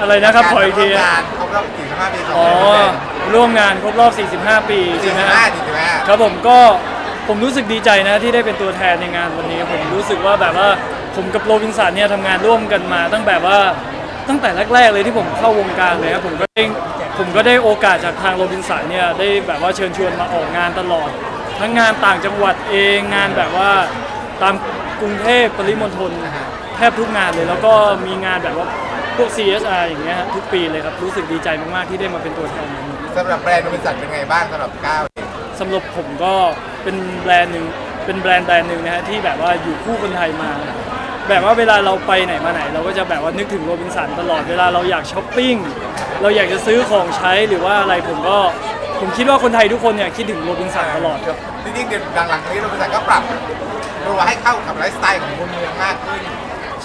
อะไรนะครับขออีกทีการร่วมงานครบรอบ45ปีของอ๋อร่วมงานครบรอบ 45 ปีใช่ไหมฮะ45 45ครับผมก็ผมรู้สึกดีใจนะที่ได้เป็นตัวแทนในงานวันนี้ ผมรู้สึกว่าแบบว่าผมกับโรบินสันเนี่ยทำงานร่วมกันมา ตั้งแบบว่าตั้งแต่แรกๆเลยที่ผมเข้าวงการเลยครับผมก็ได้ผมก็ได้โอกาสจากทางโรบินสันเนี่ยได้แบบว่าเชิญชวนมาออกงานตลอด ทั้งงานต่างจังหวัดเองงานแบบว่าตามกรุงเทพปริมณฑลแทบทุกงานเลย แล้วก็มีงานแบบว่า พวก CSR อย่างเงี้ยฮะทุกปีเลยครับ รู้สึกดีใจมาก ๆ ที่ได้มาเป็นตัวแทนในวันนี้สำหรับแบรนด์โรบินสันเป็นไงบ้างสำหรับก้าวเองสำหรับผมก็เป็นแบรนด์หนึ่งเป็นแบรนด์แบรนด์หนึ่งนะฮะที่แบบว่าอยู่คู่คนไทยมา แบบว่าเวลาเราไปไหนมาไหน เราก็จะแบบว่านึกถึงโรบินสันตลอดเวลาเราอยากช้อปปิ้งเราอยากจะซื้อของใช้หรือว่าอะไรผมก็ผมคิดว่าคนไทยทุกคนเนี่ยคิดถึงโรบินสันตลอดครับจริงๆเดี๋ยวหลังๆนี้โรบินสันก็ปรับตัวให้เข้ากับไลฟ์สไตล์ของคนเมืองมากขึ้น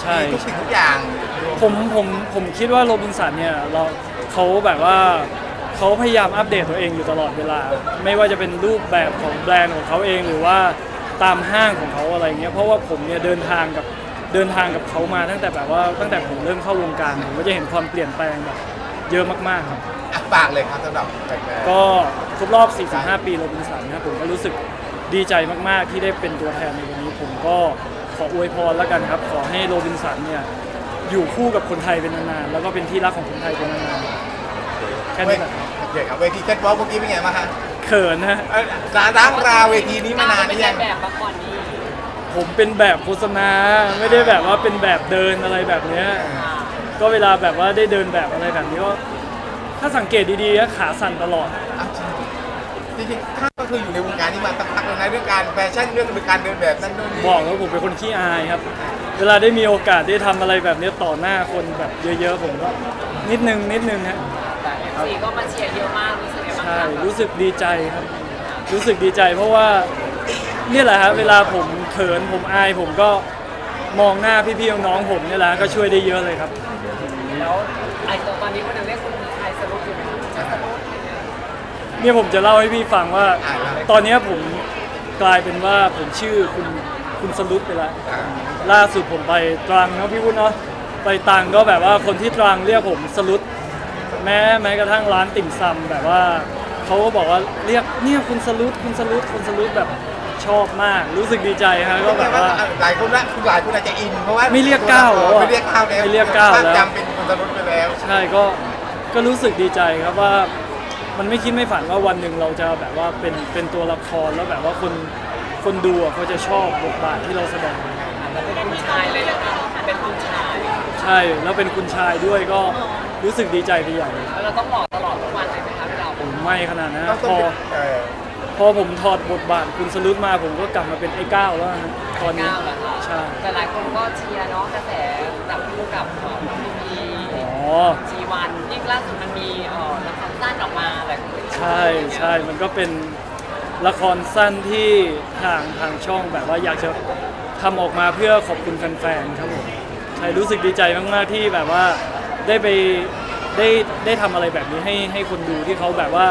ใช่ มีทุกสิ่งทุกอย่าง ผมผมผมคิดว่าโรบินสันเนี่ยเราเขาแบบว่าเขาพยายามอัปเดตตัวเองอยู่ตลอดเวลา ไม่ว่าจะเป็นรูปแบบของแบรนด์ของเขาเองหรือว่าตามห้างของเขาอะไรเงี้ยเพราะว่าผมเนี่ยเดินทางกับเดินทางกับเขามาตั้งแต่แบบว่าตั้งแต่ผมเริ่มเข้าวงการผมก็จะเห็นความเปลี่ยนแปลงแบบเยอะมากๆครับ อะฝากเลยครับสำหรับแบรนด์ก็ครบรอบ 45 ปีโรบินสันนะครับผมก็รู้สึกดีใจมาก ๆ ที่ได้เป็นตัวแทนในวันนี้ ผมก็ขออวยพรแล้วกันครับ ขอให้โรบินสันเนี่ย อยู่คู่กับคนไทยเป็นนานๆ แล้วก็เป็นที่รักของคนไทยเป็นนานๆแค่นี้แหละโอเคครับเวทีแคทวอล์กเมื่อกี้เป็นไงบ้างฮะเขินนะเอ้ยร้านร้างราเวทีนี้มานานหเป็นรือยังแบบมาก่อนนี้ผมเป็นแบบโฆษณาไม่ได้แบบว่าเป็นแบบเดินอะไรแบบเนี้ย ก็เวลาแบบว่าได้เดินแบบอะไรแบบนี้ก็ถ้าสังเกตดีๆก็ขาสั่นตลอด อะจริงๆข้าก็คืออยู่ในวงการนี้มาสักพักแล้วนะเรื่องการแฟชั่นเรื่องการเดินแบบนั่นนู่นนี่บอกแล้วผมเป็นคนขี้อายครับ เวลาได้มีโอกาสได้ทำอะไรแบบนี้ต่อหน้าคนแบบเยอะๆผมก็นิดนึงนิดนึงฮะแต่เอฟซีก็มาเชียร์เยอะมากรู้สึกไงบ้างใช่คะรู้สึกดีใจครับ รู้สึกดีใจเพราะว่าเนี่ยแหละครับเวลาผมเขินผมอายผมก็มองหน้าพี่ๆน้องๆผมเนี่ยแหละก็ช่วยได้เยอะเลยครับ แล้วไอ้ตัวตอนนี้คนหนึ่งเรียกคุณชายสรุปอยู่ไหมคะชายสรุปเนี่ยผมจะเล่าให้พี่ฟังว่าอ่าแล้วตอนเนี้ยผมกลายเป็นว่าผมชื่อคุณ คุณสลุดไปแล้วอ่าล่าสุดผมไปตรังเนาะพี่วุฒิเนาะไปตรังก็แบบว่าคนที่ตรังเรียกผมสลุดแม้แม้กระทั่งร้านติ่มซำแบบว่าเขาก็บอกว่าเรียกเนี่ยคุณสลุดคุณสลุดคุณสลุดแบบชอบมากรู้สึกดีใจฮะก็แบบว่า หลายคนละหลายคนอาจจะอินเพราะว่าไม่เรียกก้าวแล้วอะไม่เรียกก้าวแล้วไม่เรียกก้าวแล้ว จำเป็นคนสรุปไปแล้ว ใช่ก็ก็รู้สึกดีใจครับว่ามันไม่คิดไม่ฝันว่าวันหนึ่งเราจะแบบว่าเป็นเป็นตัวละครแล้วแบบว่าคน คนดูอะเขาจะชอบบทบาทที่เราแสดงแล้วเป็นคุณชายเลยนะคะเป็นคุณชาย ใช่แล้วเป็นคุณชายด้วยก็รู้สึกดีใจไปใหญ่แล้วเราต้องบอกตลอดทุกวันเลยไหมคะเวลาผมไม่ขนาดนั้นต้องพต้องอเป็นเออพอผมถอดบทบาทคุณสลุดมาผมก็กลับมาเป็นไอ้ก้าวแล้วฮะตอนนี้ก้าวเหรอคะใช่แต่หลายคนก็เชียร์เนาะกระแสจากคู่กับพีพีอ๋อ จีวันยิ่งล่าสุดมันมีเอ่อละครสั้นออกมาหลายคนก็ใช่ใช่ มันก็เป็น ละครสั้นที่ทางทางช่องแบบว่าอยากจะทำออกมาเพื่อขอบคุณแฟนๆครับผมใช่รู้สึกดีใจมากๆที่แบบว่าได้ไปได้ได้ทำอะไรแบบนี้ให้ให้คนดูที่เขาแบบว่า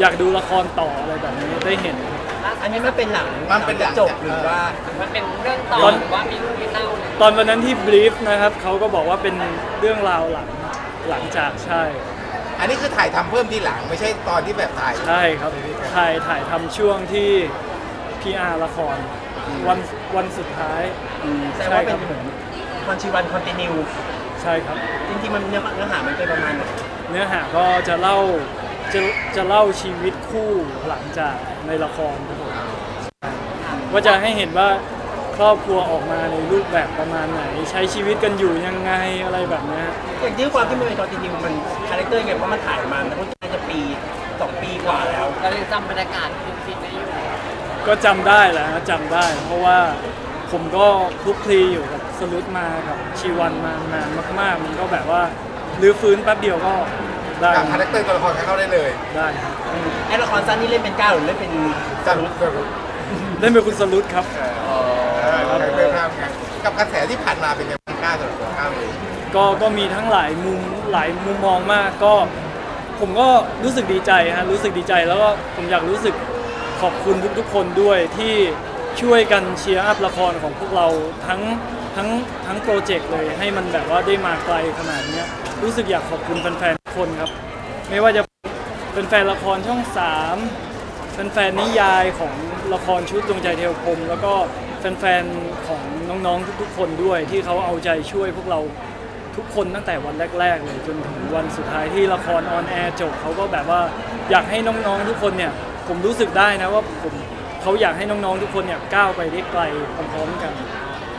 อยากดูละครต่ออะไรแบบนี้ได้เห็น อันนี้มันเป็นหลังมันเป็นหลังจบหรือว่า มันเป็นเรื่องต่อตอนหรือว่ามีลูกมีเต้าเนี่ยตอนวันนั้นที่บรีฟนะครับเขาก็บอกว่าเป็นเรื่องราวหลังหลังจากใช่ อันนี้คือถ่ายทำเพิ่มที่หลังไม่ใช่ตอนที่แบบถ่าย ใช่ครับถ่ายถ่ายทำช่วงที่ PR ละคร วันวันสุดท้ายแสดงว่าเป็นเหมือนคอนชีวันคอนติเนียใช่ครับ จริงๆมันเนื้อเนื้อหามันเป็นประมาณไหนเนื้อหาก็จะเล่าจะจะเล่าชีวิตคู่หลังจากในละครครับผมว่าจะให้เห็นว่าค รอบครัวออกมาในรูปแบบประมาณไหน ใช้ชีวิตกันอยู่ยังไงอะไรแบบเนี้ย อย่างที่ความที่มันเป็นคอนติเนียมันคาแรคเตอร์ไงเพราะมันถ่ายมามันก็น่าจะปีสองปีกว่าแล้ว เรายังจำบรรยากาศฟินๆได้อยู่ก็จำได้แหละจำได้ เพราะว่าผมก็คลุกคลีอยู่กับสลุดมากับชีวันมานานมากๆ มันก็แบบว่ารื้อฟื้นแป๊บเดียวก็ได้กับคาแรคเตอร์ตัวละครเข้าได้เลยได้ครับไอ้ละครสั้นนี่เล่นเป็นก้าวหรือเล่นเป็นสรุปสรุปเล่นเป็นคุณสลุดครับ เออ คาแรคเตอร์ข้ามไงกับกระแสที่ผ่านมาเป็นยังไงก้าวสำหรับตัวก้าวเองก็ก็มีทั้งหลายมุมหลายมุมมองมากก็ ผมก็รู้สึกดีใจฮะรู้สึกดีใจแล้วก็ผมอยากรู้สึกขอบคุณทุกๆคนด้วยที่ช่วยกันเชียร์อัพละครของพวกเราทั้งทั้งทั้งโปรเจกต์เลยให้มันแบบว่าได้มาไกลขนาดเนี้ยรู้สึกอยากขอบคุณแฟนๆทุกคนครับ ไม่ว่าจะเป็นแฟนละครช่องสามแฟนๆนิยายของละครชุดดวงใจเทวพรหมแล้วก็ แฟนๆของน้องๆทุกๆ คนด้วยที่เขาเอาใจช่วยพวกเราทุกคนตั้งแต่วันแรก ๆ เลยจนถึงวันสุดท้ายที่ละครออนแอร์จบเขาก็แบบว่าอยากให้น้องๆทุกคนเนี่ยผมรู้สึกได้นะว่าผมเขาอยากให้น้องๆทุกคนเนี่ยก้าวไปได้ไกลพร้อมๆกัน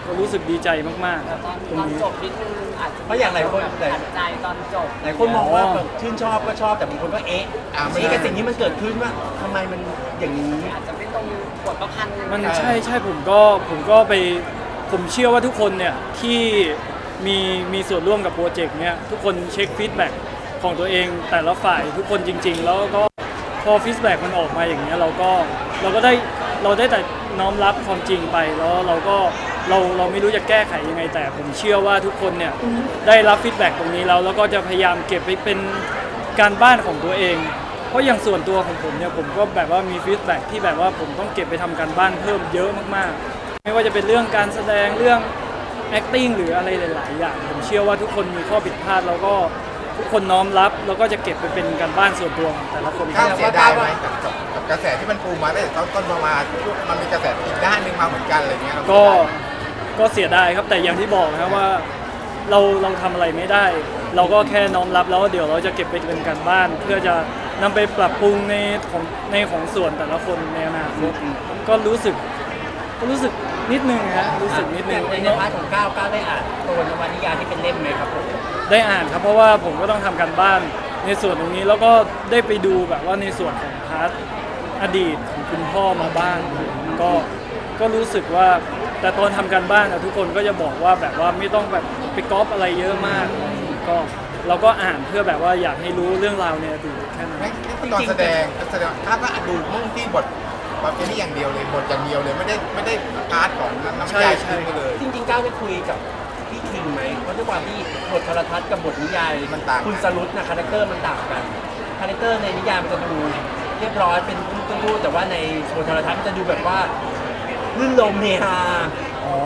ก็รู้สึกดีใจมากแต่ตอนๆตตรงอนนี้ จบนิดนึงอาจจะเพราะอย่างหลายคนหลายขัดใจตอนจบ หลายคนมองว่าแบบชื่นชอบก็ชอบแต่บางคนก็เอ๊ะอ่าไม่นี่กับสิ่งที่มันเกิดขึ้นว่าทำไมมันอย่างนี้ อาจจะไม่ตรงบทประพันธ์มันใช่ใช่ผมก็ผมก็ไปผมเชื่อว่าทุกคนเนี่ยที่มีมีส่วนร่วมกับโปรเจกต์เนี่ยทุกคนเช็คฟีดแบ็กของตัวเองแต่ละฝ่ายทุกคนจริง ๆ แล้วก็พอฟีดแบ็กมันออกมาอย่างเงี้ยเราก็เราก็ได้เราได้แต่น้อมรับความจริงไปแล้วเราก็ เราเราไม่รู้จะแก้ไขยังไงแต่ผมเชื่อว่าทุกคนเนี่ยได้รับฟีดแบ็กตรงนี้แล้วแล้วก็จะพยายามเก็บไปเป็นการบ้านของตัวเอง เพราะอย่างส่วนตัวของผมเนี่ยผมก็แบบว่ามีฟีดแบ็กที่แบบว่าผมต้องเก็บไปทำการบ้านเพิ่มเยอะมากๆ ไม่ว่าจะเป็นเรื่องการแสดงเรื่อง acting หรืออะไรหลาย ๆ อย่าง ผมเชื่อว่าทุกคนมีข้อผิดพลาดแล้วก็ทุกคนน้อมรับแล้วก็จะเก็บไปเป็นการบ้านส่วนตัวของแต่ละคนก้าวเสียดายไหมกับกับกับกระแสที่มันปูมาตั้งแต่ต้นต้นมามามันมีกระแสอีกด้านหนึ่งมาเหมือนกันอะไรเงี้ยเราก็ ก็เสียดายครับแต่อย่างที่บอกนะครับว่า เราเราทำอะไรไม่ได้ เราก็แค่น้อมรับแล้วเดี๋ยวเราจะเก็บไปเป็นการบ้าน เพื่อจะนำไปปรับปรุงในของในของส่วนแต่ละคนในอนาคตก็รู้สึกก็รู้สึกนิดนึงฮะรู้สึกนิดนึง ในในพาร์ทของก้าวก้าวได้อ่านตัวนวนิยายที่เป็นเล่มไหมครับผมได้อ่านครับเพราะว่าผมก็ต้องทำการบ้านในส่วนตรงนี้แล้วก็ได้ไปดูแบบว่าในส่วนของพาร์ทอดีตของคุณพ่อมาบ้างก็ก็รู้สึกว่า แต่ตอนทำการบ้านอะทุกคนก็จะบอกว่าแบบว่าไม่ต้องแบบไปก๊อปอะไรเยอะมากก็เราก็อ่านเพื่อแบบว่าอยากให้รู้เรื่องราวในอดีตแค่นั้นไม่ไม่ตอนแสดงแสดงถ้าก็ดูมุ่งที่บทแบบนี้อย่างเดียวเลยบทอย่างเดียวเลยไม่ได้ไม่ได้พาร์ทของน้ำใช่ยายใช่ขึ้นไปเลยจริงๆก้าวได้คุยกับพี่คิงไหมเพราะด้วยความที่บทโทรทัศน์กับบทนิยายมันต่างกันคุณสรุตนะคาแรคเตอร์มันต่างกันคาแรคเตอร์ในนิยายมันจะดูเรียบร้อยเป็นพูดๆแต่ว่าในบทโทรทัศน์มันจะดูแบบว่า ลื่นลมเฮฮาอ๋อ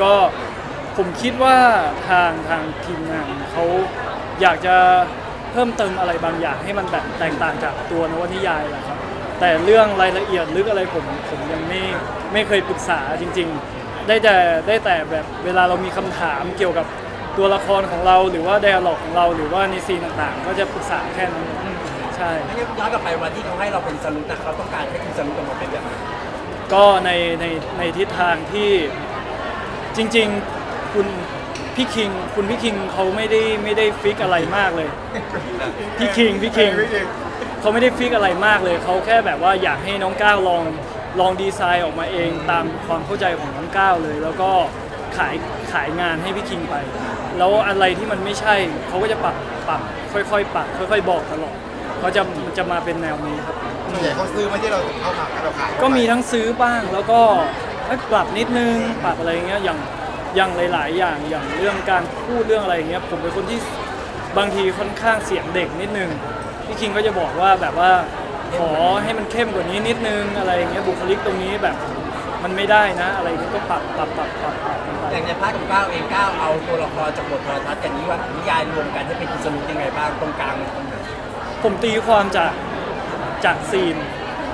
ก็ผมคิดว่าทางทางทีมงานเขาอยากจะเพิ่มเติมอะไรบางอย่างให้มันแบบแตกต่างจากตัวนวนิยายแหละครับ แต่เรื่องรายละเอียดลึกอะไรผมผมยังไม่ไม่เคยปรึกษาจริง ๆ ได้แต่ได้แต่แบบเวลาเรามีคำถามเกี่ยวกับตัวละครของเรา หรือว่า d ด a l ล็อกของเราหรือว่าในซีนต่างๆ ก็จะปรึกษาแค่นั้นใช่ไม่งั้นย้อนกลับไปวันที่เขาให้เราเป็นสรุตนะเขาต้องการให้คุณสรุตออกมาเป็นแบบไหน ก็ในในในทิศทางที่จริงๆคุณพี่คิงคุณพี่คิงเขาไม่ได้ไม่ได้ฟิกอะไรมากเลย พี่คิงพี่คิงเขาไม่ได้ฟิกอะไรมากเลย เขาแค่แบบว่าอยากให้น้องก้าวลองลองดีไซน์ออกมาเองตามความเข้าใจของน้องก้าวเลย แล้วก็ขายขายงานให้พี่คิงไป แล้วอะไรที่มันไม่ใช่เขาก็จะปรับปรับค่อยๆปรับค่อย ๆ บอกตลอดเขาจะจะมาเป็นแนวนี้ครับ ส่วนใหญ่เขาซื้อไม่ใช่เราเข้ามาเราขายก็มีทั้งซื้อบ้างแล้วก็เอ้ยปรับนิดนึงปรับอะไรเงี้ยอย่างอย่างหลาย ๆ อย่างอย่างเรื่องการพูดเรื่องอะไรเงี้ยผมเป็นคนที่บางทีค่อนข้างเสียงเด็กนิดนึงพี่คิงก็จะบอกว่าแบบว่าขอให้มันเข้มกว่านี้นิดนึงอะไรเงี้ยบุคลิกตรงนี้แบบมันไม่ได้นะ อะไรเงี้ยก็ปรับปรับปรับปรับปรับกันไป อย่างในพาร์ทของก้าวเองก้าวเอาตัวละครจากบทโทรทัศน์กับนิวนิยายรวมกันให้เป็นคุณสรุตยังไงบ้างตรงกลางมันตรงไหนผมตีความจาก จากซีน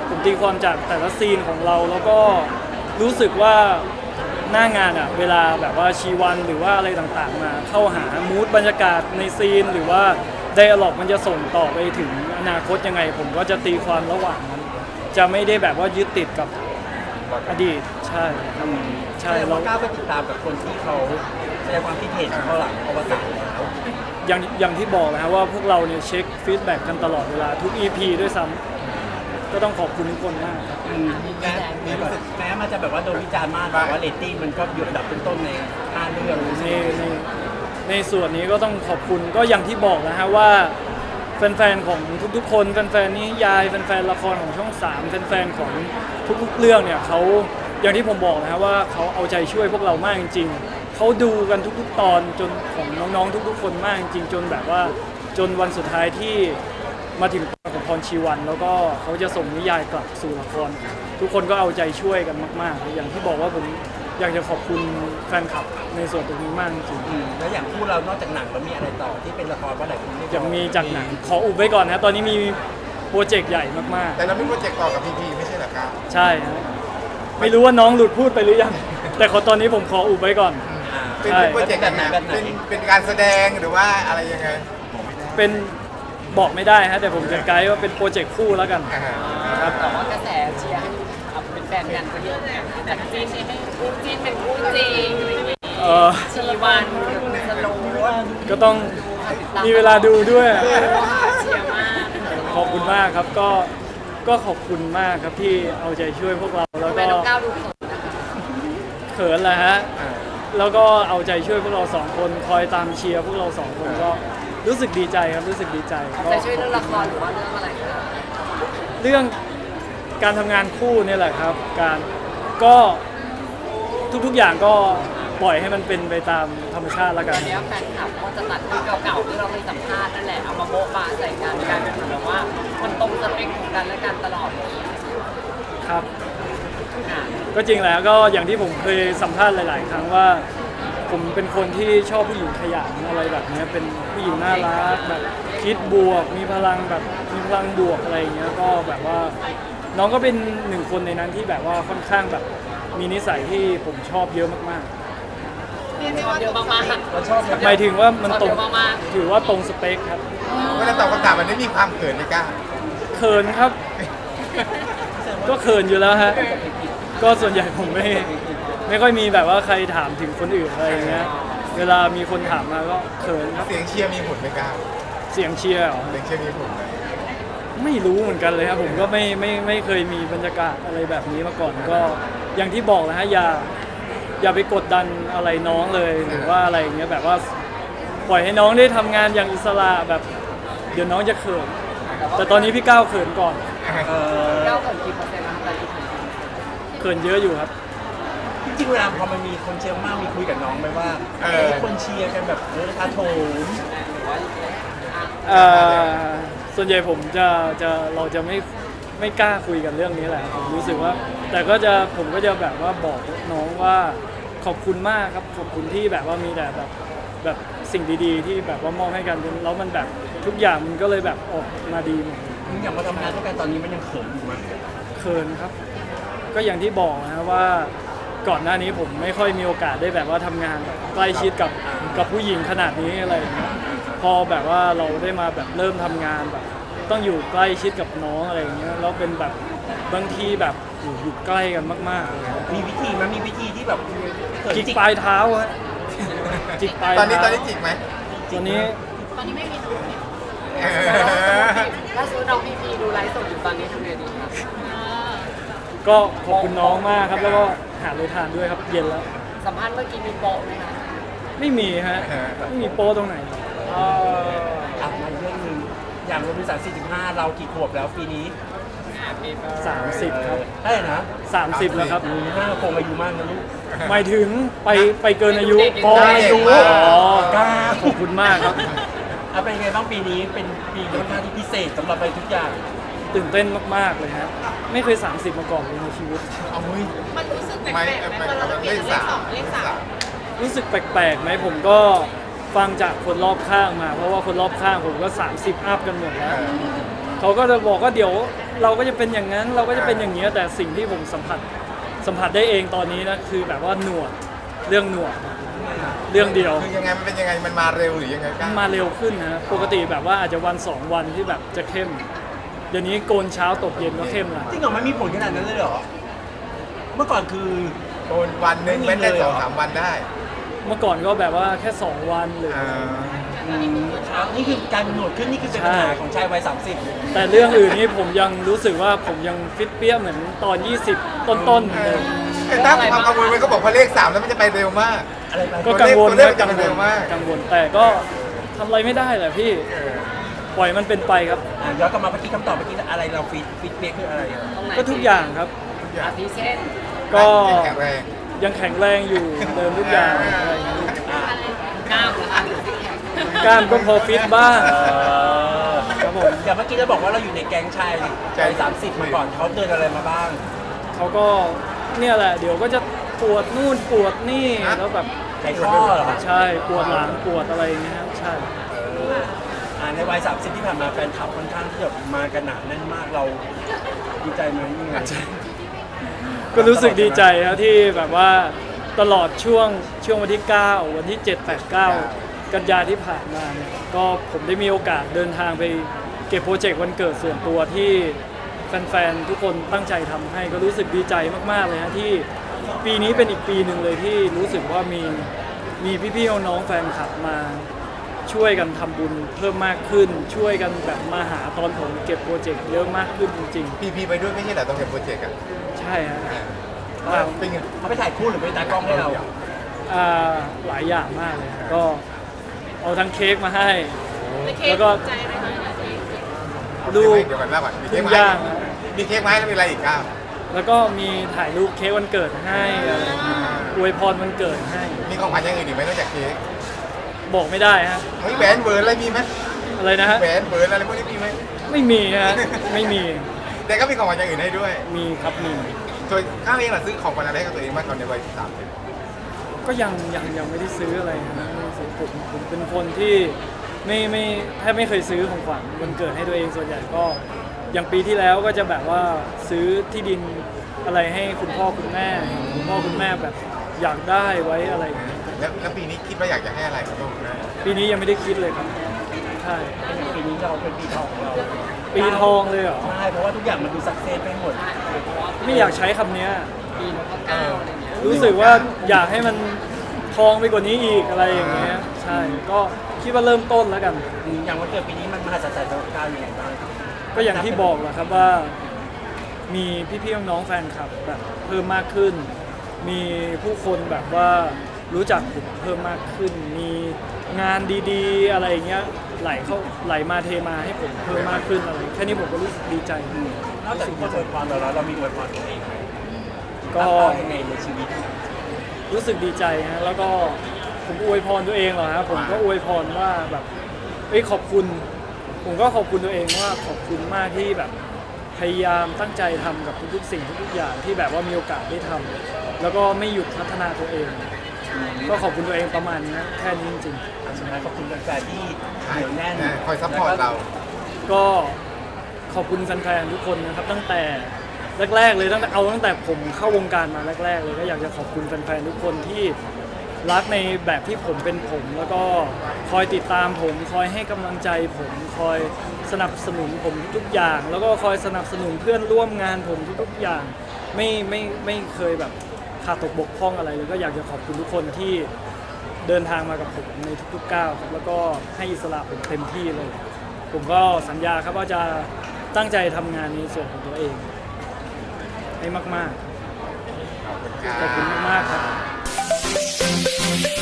ผมตีความจากแต่ละซีนของเราแล้วก็รู้สึกว่าหน้างานอะเวลาแบบว่าชีวันหรือว่าอะไรต่างๆ มาเข้าหามูดบรรยากาศในซีน หรือว่าไดอะล็อกมันจะส่งต่อไปถึงอนาคตยังไง ผมก็จะตีความระหว่างนั้นจะไม่ได้แบบว่ายึดติดกับอดีตใช่ครับใช่ใช่เราเราก้าวไปติดตามกับคนที่เขาแสดงความคิดเห็นเขาหลังอวสานแล้วอย่างอย่างที่บอกนะฮะว่าพวกเราเนี่ยเช็คฟีดแบ็กกันตลอดเวลาทุก EP ด้วยซ้ำ ก็ต้องขอบคุณทุกคนมากครับอืมแม้แม้รู้สึกแม้มันจะแบบว่าโดนวิจารณ์มากแต่ว่าเรตติ้งมันก็อยู่อันดับต้นๆในห้าเรื่องในในในส่วนนี้ก็ต้องขอบคุณก็อย่างที่บอกนะฮะว่าแฟนๆของทุกๆ คนแฟนๆนิยายแฟนๆละครของช่องสามแฟนๆของทุกๆเรื่องเนี่ยเขาอย่างที่ผมบอกนะฮะว่าเขาเอาใจช่วยพวกเรามากจริงๆเขาดูกันทุกๆ ตอนจนของน้องๆทุกๆ คนมากจริงๆจนแบบว่าจนวันสุดท้ายที่มาถึงตอนของ พรชีวันแล้วก็เขาจะส่งนิยายกลับสู่ละคร ทุกคนก็เอาใจช่วยกันมาก ๆ อย่างที่บอกว่าผมอยากจะขอบคุณแฟนคลับในส่วนตรงนี้มากจริงอืมแล้วอย่างคู่เรานอกจากหนังเรามีอะไรต่อที่เป็นละครว่าหลายคนไม่ๆยังมีจากหนังขออุบไว้ก่อนนะตอนนี้มีโปรเจกต์ใหญ่มากแต่เราไม่โปรเจกต์ต่อกับพีพีไม่ใช่เหรอครับๆ ใช่ฮะไม่รู้ว่าน้องหลุดพูดไปหรือยัง แต่ขอตอนนี้ผมขออุบไว้ก่อนอ่าเป็นใช่ เป็นโปรเจกต์แบบไหนเป็นเป็นการแสดงหรือว่าอะไรยังไงเป็น บอกไม่ได้ฮะแต่ผมจะไกด์ว่าเป็นโปรเจกต์คู่แล้วกันอ่าครับแต่ว่ากระแสเชียร์ให้เอาเป็นแฟนกันก็เยอะนะจากจีนให้คู่จีนเป็นคู่จริงอะไรอย่างงี้เออชีวันสโลว์ก็ต้องมีเวลาดูด้วย เชียร์มากขอบคุณมากครับก็ก็ขอบคุณมากครับที่เอาใจช่วยพวกเราแล้วทำไมก็น้องก้าวดูเขินนะคะเขินแหละฮะแล้วก็เอาใจช่วยพวกเราสองคนคอยตามเชียร์พวกเราสองคนก็ รู้สึกดีใจครับรู้สึกดีใจเอาก็ใจช่วยเรื่องละครหรือว่าเรื่องอะไรคะเรื่องการทำงานคู่เนี่ยแหละครับ การก็ทุกๆอย่างก็ปล่อยให้มันเป็นไปตามธรรมชาติแล้วกัตนอนนี้แฟนคลับก็จะตัดคลิปเก่าๆที่เราไปสัมภาษณ์นั่นแหละเอามาโบ๊ะบาใส่กันกลายเป็นเหมือนแบบว่ามันตรงสเปคของกันและกันตลอดเลยครับ อะก็จริงแล้วก็อย่างที่ผมเคยสัมภาษณ์หลาย ๆ ครั้งว่า ผมเป็นคนที่ชอบผู้หญิงขยันอะไรแบบเนี้ยเป็นผู้หญิงน่ารักแบบคิดบวก มีพลังแบบมีพลังบวกอะไรอย่างเงี้ยก็แบบว่า น้องก็เป็นหนึ่งคนในนั้นที่แบบว่าค่อนข้างแบบมีนิสัยที่ผมชอบเยอะมากชอบเยอะมากเราชอบๆหมายถึงว่ามันตรงชอบเยอะมาก ถือว่าตรงสเปคครับเวลาตอบคำถามมันไม่มีความเขินเลยก้าเขินครับ ก็เขินอยู่แล้วฮะก็ส่วนใหญ่ผมไม่ ไม่ค่อยมีแบบว่าใครถามถึงคนอื่นอะไรอย่างเงี้ย เวลามีคนถามมาก็เขินครับเสียงเชียร์มีผลไหมก้าเสียงเชียร์เหรอ เสียงเชียร์มีผลไหมไม่รู้เหมือนกันเลยครับผมก็ไม่ไม่ไม่เคยมีบรรยากาศอะไรแบบนี้มาก่อนก็อย่างที่บอกนะฮะอย่าอย่าไปกดดันอะไรน้องเลยหรือว่าอะไรอย่างเงี้ยแบบว่าปล่อยให้น้องได้ทำงานอย่างอิสระแบบ เดี๋ยวน้องจะเขินแต่ตอนนี้พี่ก้าวเขินก่อนเออๆเก้าเขินกี่เปอร์เซ็นต์นะคะตอนนี้เขินเยอะอยู่ครับ จริงๆเวลาพอมันมีคนเชียร์มากมีคุยกับน้องไหมว่ามีคนเชียร์กันแบบเอออาโถมเอ่อส่วนใหญ่ผมจะจะเราจะไม่ไม่กล้าคุยกันเรื่องนี้แหละผมรู้สึกว่า แต่ก็จะผมก็จะแบบว่าบอกน้องว่าขอบคุณมากครับขอบคุณที่แบบว่ามีแต่แบบแบบสิ่งดีๆ ที่แบบว่ามอบให้กันแล้วมันแบบทุกอย่างมันก็เลยแบบออกมาดีหมดอย่างมาทำงานด้วยกันตอนนี้มันยังเขินอยู่มั้ยเขินครับ ก็อย่างที่บอกนะว่า ก่อนหน้านี้ผมไม่ค่อยมีโอกาสได้แบบว่าทำงานแบบใกล้ชิดกับกับผู้หญิงขนาดนี้อะไรอย่างเงี้ยพอแบบว่าเราได้มาแบบเริ่มทำงานแบบ ต้องอยู่ใกล้ชิดกับน้องอะไรอย่างเงี้ยแล้วเป็นแบบบางทีแบบอยู่อยู่ใกล้กันมากๆเลยครับมีวิธีมั้ยมีวิธีที่แบบเขินจิกจิกปลายเท้าฮะจิกปลายตอนนี้เท้าตอนนี้จิกไหมตอนนี้เออถ้าซื้อน้องพีพีดูไลฟ์สดอยู่ตอนนี้ทำไงดีคะ ก็ขอบคุณน้องมากครับ แล้วก็หาเลยทานด้วยครับ เย็นแล้ว สัมภาษณ์เมื่อกี้มีโป๊ะไหมคะไม่มีฮะไม่มีโป้ตรงไหนครับเอออะมาอีกเรื่องหนึงอย่างโรบินสัน45 เรากี่ขวบแล้วปีนี้สามสิบครับเท่าไหร่นะสามสิบแล้วครับอืมหน้าคงอายุมากนะลูก หมายถึงไปไปเกินอายุพออายุอ๋อกล้า ขอบคุณมากครับเอาเป็นยังไงบ้างปีนี้เป็นปีค่อนข้างที่พิเศษสำหรับไปทุกอย่าง ตื่นเต้นมากๆเลยฮะไม่เคย 30 มาก่อนเลยในชีวิต เอาเฮ้ย มันรู้สึกแปลไม่กๆไหมไม่เวลาเราเปลี่ยนเลขสองเลขสามรู้สึกแปลกๆไหมผมก็ฟังจากคนรอบข้างมา เพราะว่าคนรอบข้างผมก็ 30 อัพกันหมดแล้ว เขาก็จะบอกว่าเดี๋ยวเราก็จะเป็นอย่างนั้น เราก็จะเป็นอย่างนี้ยแต่สิ่งที่ผมสัมผัสสัมผัสได้เองตอนนี้นะคือแบบว่าหนวดเรื่องหนวดเรื่องเดียว คือยังไงมันเป็นยังไงมันมาเร็วหรือยังไงก้ามาเร็วขึ้นนะปกติแบบว่าอาจจะวันสองวันที่แบบจะเข้ม เดี๋ยวนี้โกนเช้าตกเย็นก็เข้มละจริงเหรอมันมีผลขนาดนั้นเลยเหรอ เมื่อก่อนคือ โดนวันหนึ่งไม่เว้นมีได้เลยเหสรอองสามวันได้เมื่อก่อนก็แบบว่าแค่ 2 วันหรืออ่าอืมอะนี่คือการหนวดขึ้นนี่คือเป็นปัญหาของชายวัย30แต่เรื่องอื่นนี่ผมยังรู้สึกว่าผมยังฟิตเปี้ยเหมือนตอน 20 ต้นๆเหมือนเดิมแต่ถ้าความกังวลมันก็บอกพอเลขสามแล้วมันจะไปเร็วมาก อะไรไปก็กังวลตัวเลขนะตัวเลขกังมันวเร็ลวมาก กังวลแต่ก็ทำอะไรไม่ได้แหละพี่ เออ ปล่อยมันเป็นไปครับ อะย้อนกลับมาเมื่อกี้คำตอบเมื่อกี้อะไรเราฟิตฟิตเปียกคืออะไรอะตรงไหนก็ทุกอย่างครับทุกอย่าอางทิเช่นก็แข็งแรงยังแข็งแรงอยู่เดิมทุกอย่างอะไรอย่างเงี้ยอะกล้ามเหรอคะหรือซิกแพคกล้ามก็พอฟิตบ้างเออครับผม อย่างเมื่อกี้เราบอกว่าเราอยู่ในแก๊งชายชาย30มาก่อนเขาเตือนอะไรมาบ้าง เขาก็เนี่ยแหละ เดี๋ยวก็จะปวดนู่นปวดนี่แล้วแบบใจข้อเหรอ ใช่ปวดหลังปวดอะไรอย่างเงี้ยครับใช่ อ่าในวัยสามสิบที่ผ่านมาแฟนคลับค่อนข้างที่จะมากันหนาแน่นมากเราดีใจไหมยังไง ก็รู้สึกดีใจครับที่แบบว่าตลอดช่วงช่วงวันที่ 9 วันที่ 7 8 9 กันยาที่ผ่านมาเนี่ยก็ผมได้มีโอกาสเดินทางไปเก็บโปรเจกต์วันเกิดส่วนตัวที่แฟนๆ ทุกคนตั้งใจทำให้ก็รู้สึกดีใจมากๆเลยฮะที่ปีนี้เป็นอีกปีหนึ่งเลยที่รู้สึกว่ามีมีพี่ๆน้องๆแฟนคลับมา ช่วยกันทำบุญเพิ่มมากขึ้น ช่วยกันแบบมาหาตอนผมเก็บโปรเจกต์เยอะมากขึ้นจริงพีพีไปด้วยไม่ใช่เหรอต้องเก็บโปรเจกต์อะๆ ใช่ฮะอ่าเป็นไงเขาไปถ่ายคู่หรือไปตากล้องให้เรา อ่าหลายอย่างมากเลยครับก็เอาทั้งเค้กมาให้ ในเค้แล้กวก็ ใจไหมคะรูปเดี๋ยวกันแล้วก่อนมีเค้กปิ้งไหมย่าง มีเค้กไหมแล้วมีอะไรอีกก้าวแล้วก็มีถ่ายรูปเค้กวันเกิดให้อะไรอวยพรวันเกิดให้ มีของขวัญอย่างอื่นอีกไหมนอกจากเค้ก บอกไม่ได้ฮะเฮ้ยแหวนเบิร์นอะไรมีไหมอะไรนะฮะแหวนเบิร์นอะไรพวกนี้มีไหมไม่มีฮะไม่มีแต่ก็มีของขวัญอย่างอื่นให้ด้วยมีครับมีส่วนข้าวเองล่ะซื้อของขวัญอะไรให้กับตัวเองบ้างตอนในวัยสามสิบก็ยังยังยังไม่ได้ซื้ออะไรนะไม่ได้ซื้อผมผมเป็นคนที่ไม่ไม่แทบไม่เคยซื้อของขวัญวันเกิดให้ตัวเองส่วนใหญ่ก็ อย่างปีที่แล้วก็จะแบบว่าซื้อที่ดินอะไรให้คุณพ่อคุณแม่ คุณพ่อคุณแม่แบบอยากได้ไว้อะไรอย่างเงี้ย แล้วแล้วปีนี้คิดว่าอยากจะให้อะไรกับลูกนะปีนี้ยังไม่ได้คิดเลยครับใช่ปีนี้เราเป็นปีทองของเราปีทองเลยเหรอใช่เพราะว่าทุกอย่างมันดูสักเซสไปหมดไม่อยากใช้คำเนี้ยปีแล้วก็เก้าอะไรเงี้ยรู้สึกว่าอยากให้มันทองไปกว่านี้อีกอะไรอย่างเงี้ยใช่ก็คิดว่าเริ่มต้นแล้วกันอืมอย่างวันเกิดปีนี้มันมหัศจรรย์สำหรับก้าวยังไงบ้างก็อย่างที่บอกแหละครับว่า มีพี่ๆน้องๆแฟนคลับแบบเพิ่มมากขึ้น มีผู้คนแบบว่า รู้จักผมเพิ่มมากขึ้น มีงานดีๆ อะไรอย่างเงี้ยไหลเข้าไหลมาเทมาให้ผมเพิ่มมากขึ้นอะไรแค่นี้ผมก็รู้สึกดีใจ นอกจากทุกคนอวยพรเราแล้วเรามีอวยพรตัวเองไหมก็ ตั้งเป้ายังไงในชีวิต รู้สึกดีใจฮะแล้วก็ผมอวยพรตัวเองเหรอฮะผมก็อวยพรว่าแบบเอ้ยขอบคุณ ผมก็ขอบคุณตัวเองว่าขอบคุณมากที่แบบพยายามตั้งใจทำกับทุกๆ สิ่งทุกๆอย่างที่แบบว่ามีโอกาสได้ทำแล้วก็ไม่หยุดพัฒนาตัวเอง ก็ขอบคุณตัวเองประมาณนี้นะแค่นี้จริงอันสุดท้ายขอบคุณแฟนๆที่เหนียวแน่นคอยซัพพอร์ตเรา ๆ ก็ขอบคุณแฟนๆทุกคนนะครับ ตั้งแต่แรก ๆ เลยตั้งแต่เอาตั้งแต่ผมเข้าวงการมาแรก ๆ เลยก็อยากจะขอบคุณแฟนๆทุกคนที่รักในแบบที่ผมเป็นผม แล้วก็คอยติดตามผม คอยให้กำลังใจผม คอยสนับสนุนผมทุกๆอย่าง แล้วก็คอยสนับสนุนเพื่อนร่วมงานผมทุกๆอย่าง ไม่ไม่ไม่เคยแบบ ขาดตกบกพร่องอะไรเลยก็อยากจะขอบคุณทุกคนที่เดินทางมากับผมในทุกๆก้าวครับแล้วก็ให้อิสระผมเต็มที่เลย ผมก็สัญญาครับว่าจะตั้งใจทำงานในส่วนของตัวเอง ให้มากๆ ขอบคุณมากๆครับ